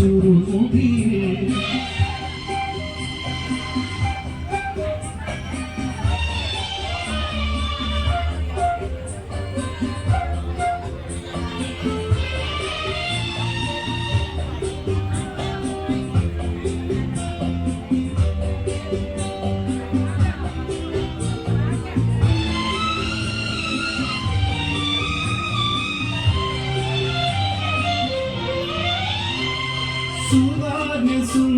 就得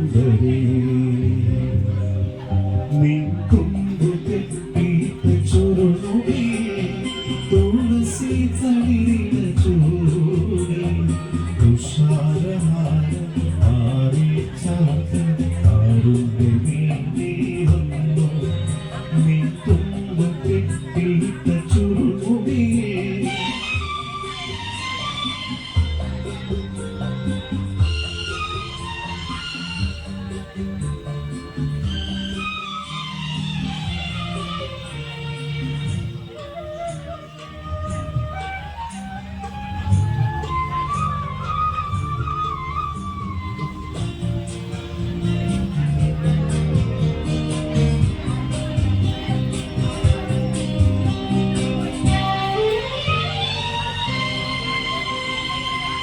സുന്ദരി നീ കൊമ്പു കെട്ടിയിട്ട ചുരുളുടി തുളസി തളിരിട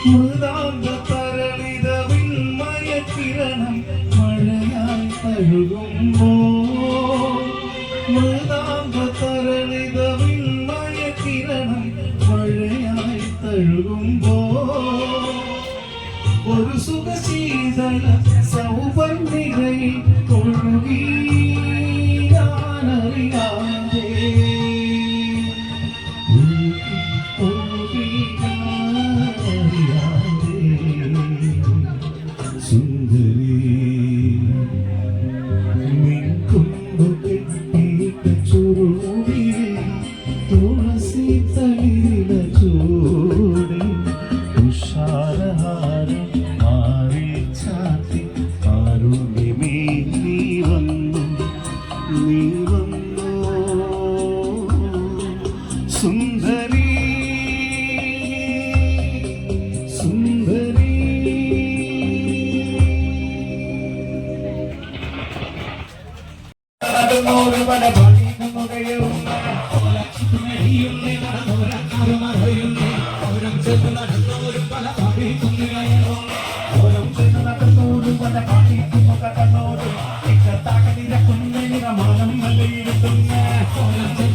മൃദാംഗ തരളിത വിൺമയ കിരണം മഴയായി തഴുകുമ്പോ മൃദാംഗ തരളിത വിൺമയ കിരണം മഴയായി തഴുകുമ്പോ ഒരു സുഖശീതള സൗപർണികയിൽ സുന്ദരി ഓരം ചെന്ന് നടന്നോരു പല ഓരം ചെന്ന് നടന്നോരു പല പാടിക്കുന്ന കണ്ണോട് ഇക്കത്താക നിരക്കുന്ന നിറമാനം മല്ലയിരുത്തുന്ന ഓരം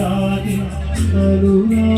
നെഞ്ചിലാകെ അനുരാഗ